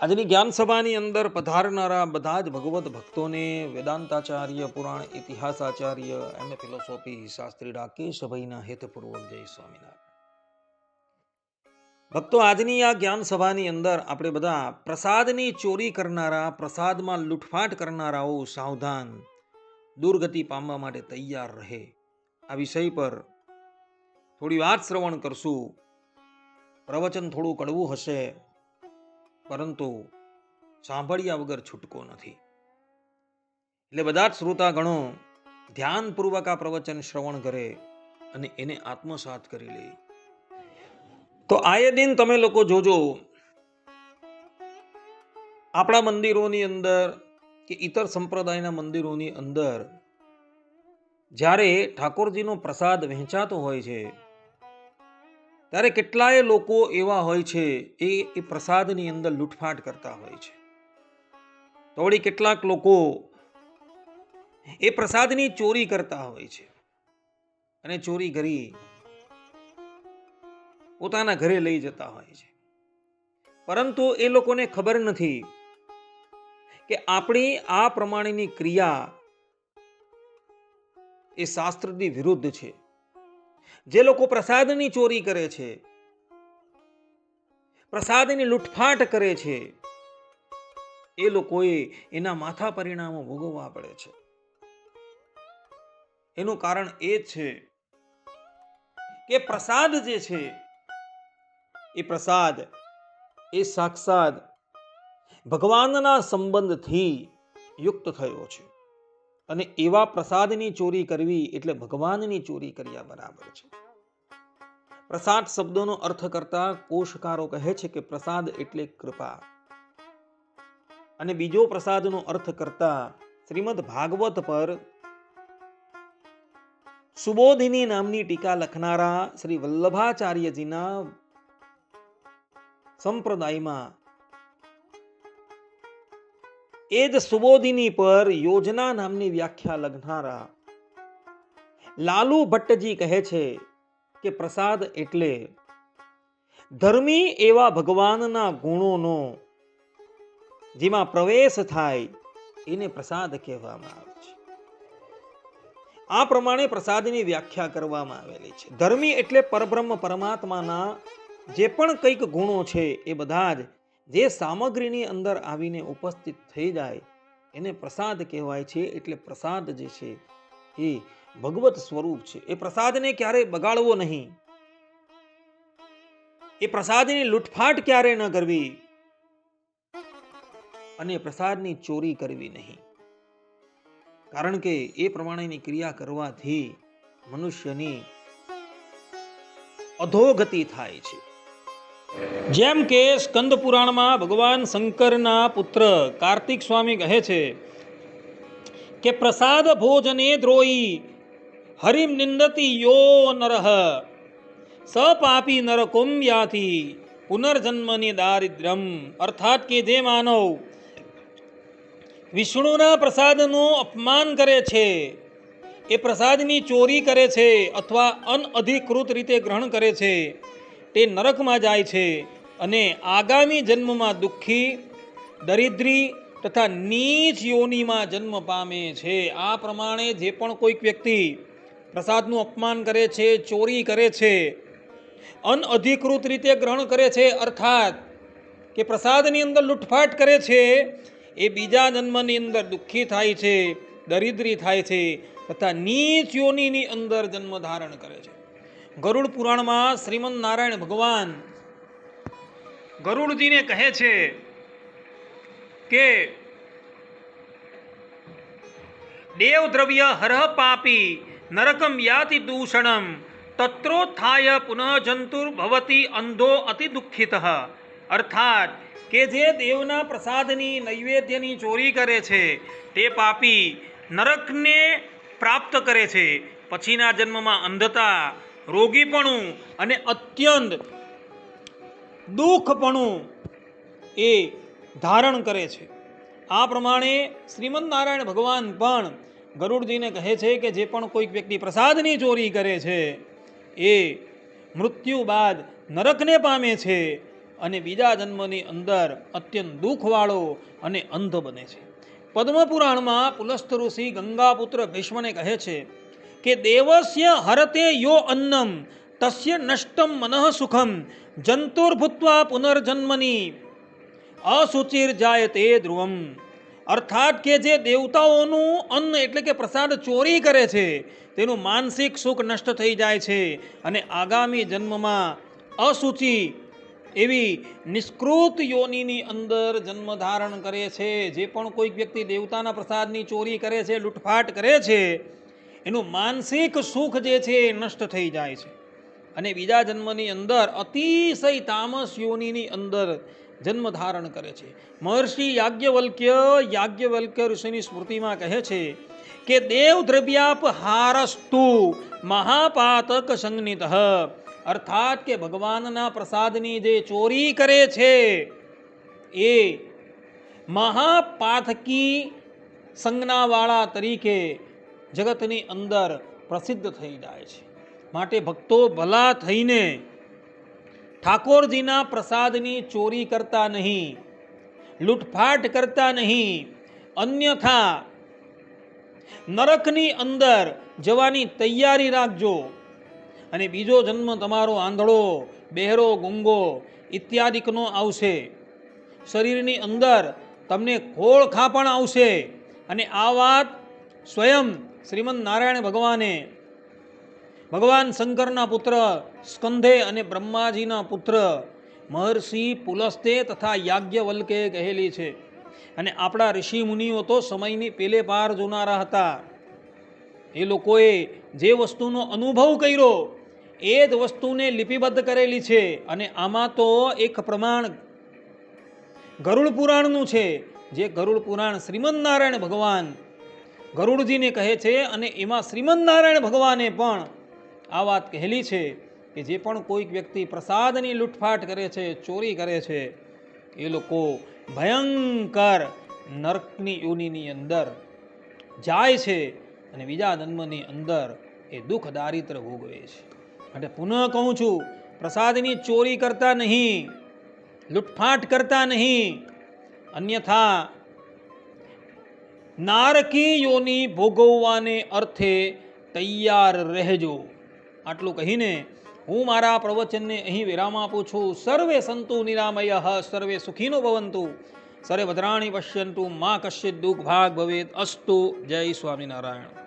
આજની જ્ઞાન સભાની અંદર પધારનારા બધા જ ભગવત ભક્તોને વેદાંતાચાર્ય, પુરાણ ઇતિહાસાચાર્ય એમ એ ફિલોસોફી, શાસ્ત્રી રાકેશભાઈના હેતપૂર્વક જય સ્વામિનારાયણ. ભક્તો, આજની આ જ્ઞાન સભાની અંદર આપણે બધા પ્રસાદની ચોરી કરનારા, પ્રસાદમાં લૂંટફાટ કરનારાઓ સાવધાન દુર્ગતિ પામવા માટે તૈયાર રહે. આ વિષય પર થોડી વાત શ્રવણ કરશું. પ્રવચન થોડું કડવું હશે. પરંતુ સાંભળ્યા વગર છૂટકો નથી. એટલે બધા જ શ્રોતાગણો ધ્યાનપૂર્વક આ પ્રવચન શ્રવણ કરે અને એને આત્મસાત કરી લે. તો આયે દિન તમે લોકો જોજો, આપણા મંદિરોની અંદર કે ઇતર સંપ્રદાયના મંદિરોની અંદર જ્યારે ઠાકોરજીનો પ્રસાદ વહેંચાતો હોય છે ત્યારે કેટલાય લોકો એવા હોય છે, એ એ પ્રસાદની અંદર લૂંટફાટ કરતા હોય છે. તો વળી કેટલાક લોકો એ પ્રસાદની ચોરી કરતા હોય છે અને ચોરી કરી પોતાના ઘરે લઈ જતા હોય છે. પરંતુ એ લોકોને ખબર નથી કે આપણી આ પ્રમાણેની ક્રિયા એ શાસ્ત્રની વિરુદ્ધ છે. જે લોકો પ્રસાદની ચોરી કરે છે, પ્રસાદની લૂંટફાટ કરે છે, એ લોકોએ એના માથા પરિણામો ભોગવવા પડે છે. એનું કારણ એ છે કે પ્રસાદ જે છે, એ પ્રસાદ એ સાક્ષાત ભગવાનના સંબંધથી યુક્ત થયો છે. અને એવા પ્રસાદની ચોરી કરવી એટલે ભગવાનની ચોરી કર્યા બરાબર છે. પ્રસાદ શબ્દોનો અર્થ કરતા કોશકારો કહે છે કે પ્રસાદ એટલે કૃપા. અને બીજો પ્રસાદનો અર્થ કરતા શ્રીમદ ભાગવત પર સુબોધિની નામની ટીકા લખનારા શ્રી વલ્લભાચાર્યજીના સંપ્રદાયમાં એ જ સુબોધિની પર યોજના નામની વ્યાખ્યા લખનારા. લાલુ ભટ્ટજી કહે છે કે પ્રસાદ એટલે ધર્મી એવા ભગવાનના ગુણોનો જેમાં પ્રવેશ થાય એને પ્રસાદ કહેવામાં આવે છે. આ પ્રમાણે પ્રસાદની વ્યાખ્યા કરવામાં આવેલી છે. ધર્મી એટલે પરબ્રહ્મ પરમાત્માના જે પણ કંઈક ગુણો છે એ બધા જ જે સામગ્રીની અંદર આવીને ઉપસ્થિત થઈ જાય, એને પ્રસાદ કહેવાય છે, એટલે પ્રસાદ જે છે, એ ભગવત સ્વરૂપ છે. એ પ્રસાદને ક્યારેય બગાડવો નહીં. એ પ્રસાદની લૂંટફાટ ક્યારે ન કરવી? અને પ્રસાદની ચોરી કરવી નહીં. કારણ કે એ પ્રમાણેની ક્રિયા કરવાથી મનુષ્યની અધોગતિ થાય છે. જેમ કે સ્કંદ પુરાણમાં ભગવાન શંકરના પુત્ર કાર્તિક સ્વામી કહે છે કે પ્રસાદ ભોજને દ્રોહી, હરિમ નિંદતી યો નરહ સપાપી પાપી નરકુમ યાથી, પુનર્જન્મની દારિદ્ર્યમ. અર્થાત કે જે માનવ વિષ્ણુના પ્રસાદનું અપમાન કરે છે, એ પ્રસાદની ચોરી કરે છે અથવા અનઅધિકૃત રીતે ગ્રહણ કરે છે તે નરકમાં જાય છે અને આગામી જન્મમાં દુઃખી, દરિદ્રી તથા નીચ યોનિમાં જન્મ પામે છે. આ પ્રમાણે જે પણ કોઈક વ્યક્તિ પ્રસાદનું અપમાન કરે છે, ચોરી કરે છે, અનઅધિકૃત રીતે ગ્રહણ કરે છે, અર્થાત કે પ્રસાદની અંદર લૂંટફાટ કરે છે, એ બીજા જન્મની અંદર દુઃખી થાય છે, દરિદ્રી થાય છે તથા નીચ યોનિની અંદર જન્મ ધારણ કરે છે. ગરુડ પુરાણમાં શ્રીમદ નારાયણ ભગવાન ગરુડજીને કહે છે કે દેવ દ્રવ્ય હરહ પાપી નરકમ યાતિ દૂષણમ તત્રોત્થાય પુનઃ જંતુર અંધો અતિ દુઃખિત. અર્થાત કે જે દેવના પ્રસાદની નૈવેદ્યની ચોરી કરે છે, તે પાપી નરકને પ્રાપ્ત કરે છે. પછીના જન્મમાં અંધતા રોગીપણું અને અત્યંત દુઃખપણું એ ધારણ કરે છે. આ પ્રમાણે શ્રીમદ નારાયણ ભગવાન પણ ગરુડજીને કહે છે કે જે પણ કોઈક વ્યક્તિ પ્રસાદની ચોરી કરે છે, એ મૃત્યુ બાદ નરકને પામે છે અને બીજા જન્મની અંદર અત્યંત દુઃખવાળો અને અંધ બને છે. પદ્મપુરાણમાં પુલસ્ત ઋષિ ગંગાપુત્ર ભીષ્મને કહે છે કે દેવસ્ય હરતે યો અન્નમ, તસ્ય નષ્ટમ મનઃ સુખમ જંતુર્ભૂત્વા પુનર્જન્મની. અસુચિર જાય તે ધ્રુવમ. અર્થાત કે જે દેવતાઓનું અન્ન એટલે કે પ્રસાદ ચોરી કરે છે, તેનું માનસિક સુખ નષ્ટ થઈ જાય છે અને આગામી જન્મમાં અસુચિ એવી નિષ્કૃત યોનિની અંદર જન્મ ધારણ કરે છે, જે પણ કોઈક વ્યક્તિ દેવતાના પ્રસાદની ચોરી કરે છે, લૂંટફાટ કરે છે એનું માનસિક સુખ જે છે એ નષ્ટ થઈ જાય છે. અને બીજા જન્મની અંદર અતિશય તામસ યોનિની અંદર જન્મ ધારણ કરે છે. મહર્ષિ યાજ્ઞવલ્ક્ય યાજ્ઞવલ્ક્ય ઋષિની સ્મૃતિમાં કહે છે કે દેવ દ્રવ્યાપ હારસ્તુ મહાપાતક સંજ્ઞિત. અર્થાત કે ભગવાનના પ્રસાદની જે ચોરી કરે છે એ મહાપાથકી સંજ્ઞાવાળા તરીકે જગતની અંદર પ્રસિદ્ધ થઈ જાય છે. માટે ભક્તો ભલા થઈને ઠાકોરજીના પ્રસાદની ચોરી કરતા નહીં, લૂંટફાટ કરતા નહીં, અન્યથા નરકની અંદર જવાની તૈયારી રાખજો. અને બીજો જન્મ તમારો આંધળો, બહેરો, ગુંગો ઇત્યાદિકનો આવશે. શરીરની અંદર તમને ખોળ ખાપણ આવશે. અને આ વાત સ્વયં શ્રીમદ નારાયણ ભગવાને ભગવાન શંકરના પુત્ર સ્કંધે અને બ્રહ્માજીના પુત્ર મહર્ષિ પુલસ્તે તથા યાજ્ઞવલ્કે કહેલી છે. અને આપણા ઋષિ મુનિઓ તો સમયની પેલે પાર જોનારા હતા. એ લોકોએ જે વસ્તુનો અનુભવ કર્યો, એ જ વસ્તુને લિપિબદ્ધ કરેલી છે. અને આમાં તો એક પ્રમાણ ગરુડ પુરાણનું છે, જે ગરુડ પુરાણ શ્રીમદ નારાયણ ભગવાન ગરુડજીને કહે છે અને એમાં શ્રીમદ નારાયણ ભગવાને પણ આ વાત કહેલી છે કે જે પણ કોઈક વ્યક્તિ પ્રસાદની લૂંટફાટ કરે છે, ચોરી કરે છે, એ લોકો ભયંકર નર્કની યોનિની અંદર જાય છે અને બીજા જન્મની અંદર એ દુઃખ દારિદ્ર ભોગવે છે. માટે પુનઃ કહું છું, પ્રસાદની ચોરી કરતા નહીં, લૂંટફાટ કરતા નહીં, અન્યથા નારકી યોની ભોગવવાને અર્થે તૈયાર રહેજો. આટલું કહીને હું મારા પ્રવચનને અહીં વિરામ આપું છું. સર્વે સંતુ નિરામય, સર્વે સુખીનો ભવંતુ. સર્વે ભદ્રાણી પશ્યંતુ, મા કશ્ચિત દુઃખ ભાગ ભવેત અસ્તુ. જય સ્વામિનારાયણ.